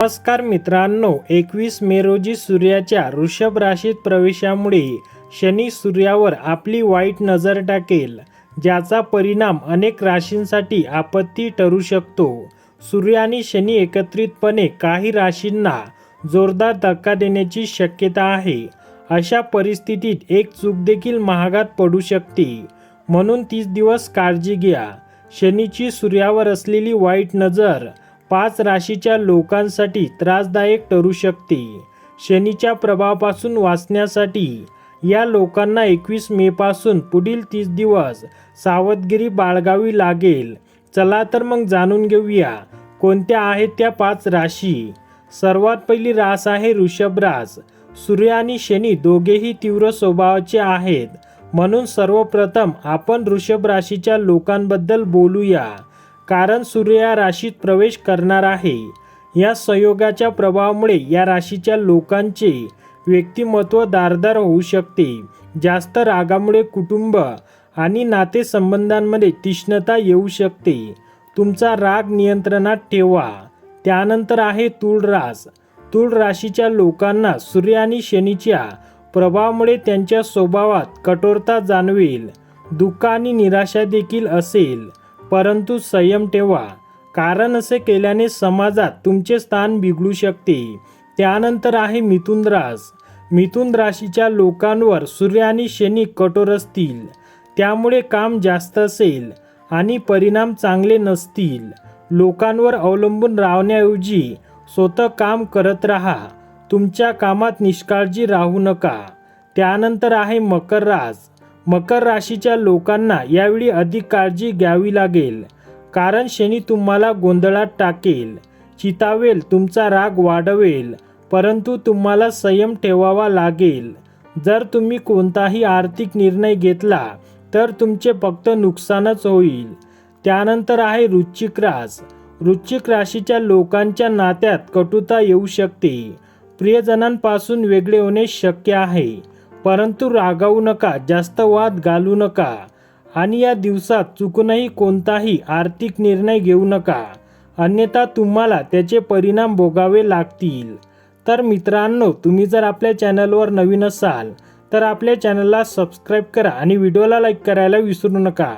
नमस्कार मित्रांनो एकवीस मे रोजी सूर्याच्या वृषभ राशीत प्रवेशामुळे शनी सूर्यावर आपली वाईट नजर टाकेल ज्याचा परिणाम अनेक राशींसाठी आपत्ती ठरू शकतो. सूर्य आणि शनी एकत्रितपणे काही राशींना जोरदार धक्का देण्याची शक्यता आहे. अशा परिस्थितीत एक चूक देखील महागात पडू शकते. म्हणून तीस दिवस काळजी घ्या. शनीची सूर्यावर असलेली वाईट नजर पाच राशीच्या लोकांसाठी त्रासदायक ठरू शकते. शनीच्या प्रभावापासून वाचण्यासाठी या लोकांना एकवीस मे पासून पुढील तीस दिवस सावधगिरी बाळगावी लागेल. चला तर मग जाणून घेऊया कोणत्या आहेत त्या पाच राशी? सर्वात पहिली रास आहे ऋषभ रास सूर्य आणि शनी दोघेही तीव्र स्वभावाचे आहेत. म्हणून सर्वप्रथम आपण ऋषभ राशीच्या लोकांबद्दल बोलूया. कारण सूर्य या राशीत प्रवेश करणार आहे. या संयोगाच्या प्रभावामुळे या राशीच्या लोकांचे व्यक्तिमत्व दारदार होऊ शकते. जास्त रागामुळे कुटुंब आणि नातेसंबंधांमध्ये तीक्ष्णता येऊ शकते. तुमचा राग नियंत्रणात ठेवा. त्यानंतर आहे तूळ रास तुळ राशीच्या लोकांना सूर्य आणि शनीच्या प्रभावामुळे त्यांच्या स्वभावात कठोरता जाणवेल. दुःख आणि निराशा देखील असेल. परंतु संयम ठेवा. कारण असे केल्याने समाजात तुमचे स्थान बिघडू शकते. त्यानंतर आहे मिथुन रास. मिथुन राशीच्या लोकांवर सूर्य आणि शनी कठोर असतील. त्यामुळे काम जास्त असेल आणि परिणाम चांगले नसतील. लोकांवर अवलंबून राहण्याऐवजी स्वतः काम करत राहा. तुमच्या कामात निष्काळजी राहू नका. त्यानंतर आहे मकर रास. मकर राशीच्या लोकांना यावेळी अधिक काळजी घ्यावी लागेल. कारण शनी तुम्हाला गोंधळात टाकेल. चितावेल तुमचा राग वाढवेल. परंतु तुम्हाला संयम ठेवावा लागेल. जर तुम्ही कोणताही आर्थिक निर्णय घेतला तर तुमचे फक्त नुकसानच होईल. त्यानंतर आहे वृश्चिक रास. वृश्चिक राशीच्या लोकांच्या नात्यात कटुता येऊ शकते. प्रियजनांपासून वेगळे होणे शक्य आहे. परंतु रागावू नका जास्त वाद घालू नका आणि या दिवसात चुकूनही कोणताही आर्थिक निर्णय घेऊ नका. अन्यथा तुम्हाला त्याचे परिणाम भोगावे लागतील. तर मित्रांनो तुम्ही जर आपल्या चॅनलवर नवीन असाल तर आपल्या चॅनलला सबस्क्राईब करा आणि व्हिडिओला लाईक करायला विसरू नका.